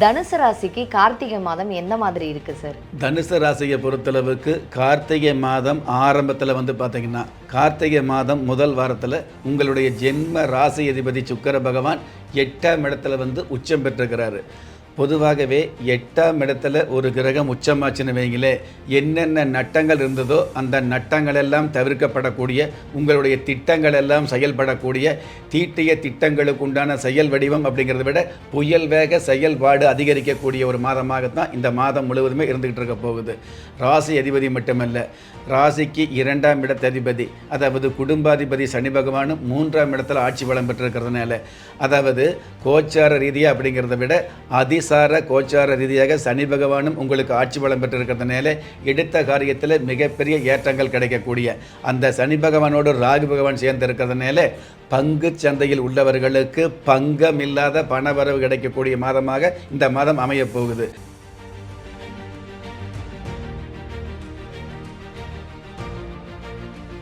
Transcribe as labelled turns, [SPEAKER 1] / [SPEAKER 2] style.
[SPEAKER 1] தனுசு ராசிக்கு கார்த்திகை மாதம் எந்த மாதிரி இருக்கு சார்
[SPEAKER 2] தனுசு ராசியை பொறுத்தளவுக்கு கார்த்திகை மாதம் ஆரம்பத்தில் வந்து பார்த்தீங்கன்னா கார்த்திகை மாதம் முதல் வாரத்தில் உங்களுடைய ஜென்ம ராசி அதிபதி சுக்கர பகவான் எட்டாம் இடத்துல வந்து உச்சம் பெற்றிருக்கிறாரு. பொதுவாகவே எட்டாம் இடத்துல ஒரு கிரகம் உச்சமாச்சுன்னு வைங்களே என்னென்ன நட்டங்கள் இருந்ததோ அந்த நட்டங்கள் எல்லாம் தவிர்க்கப்படக்கூடிய உங்களுடைய திட்டங்கள் எல்லாம் செயல்படக்கூடிய தீட்டிய திட்டங்களுக்கு உண்டான செயல் வடிவம் அப்படிங்கிறத விட புயல் வேக செயல்பாடு அதிகரிக்கக்கூடிய ஒரு மாதமாகத்தான் இந்த மாதம் முழுவதுமே இருந்துகிட்டு இருக்க போகுது. ராசி அதிபதி மட்டுமல்ல ராசிக்கு இரண்டாம் இடத்த அதிபதி அதாவது குடும்பாதிபதி சனி பகவானும் மூன்றாம் இடத்துல ஆட்சி வளம் பெற்றிருக்கிறதுனால அதாவது கோச்சார ரீதியாக அப்படிங்கிறத விட அதி சார கோச்சார ரீதியாக சனி பகவானும் உங்களுக்கு ஆட்சி பலம் பெற்றிருக்கிறதுனால எடுத்த காரியத்தில் மிகப்பெரிய ஏற்றங்கள் கிடைக்கக்கூடிய. அந்த சனி பகவானோடு ராகு பகவான் சேர்ந்து இருக்கிறதுனால பங்கு சந்தையில் உள்ளவர்களுக்கு பங்கமில்லாத பணவரவு கிடைக்கக்கூடிய மாதமாக இந்த மாதம் அமையப் போகுது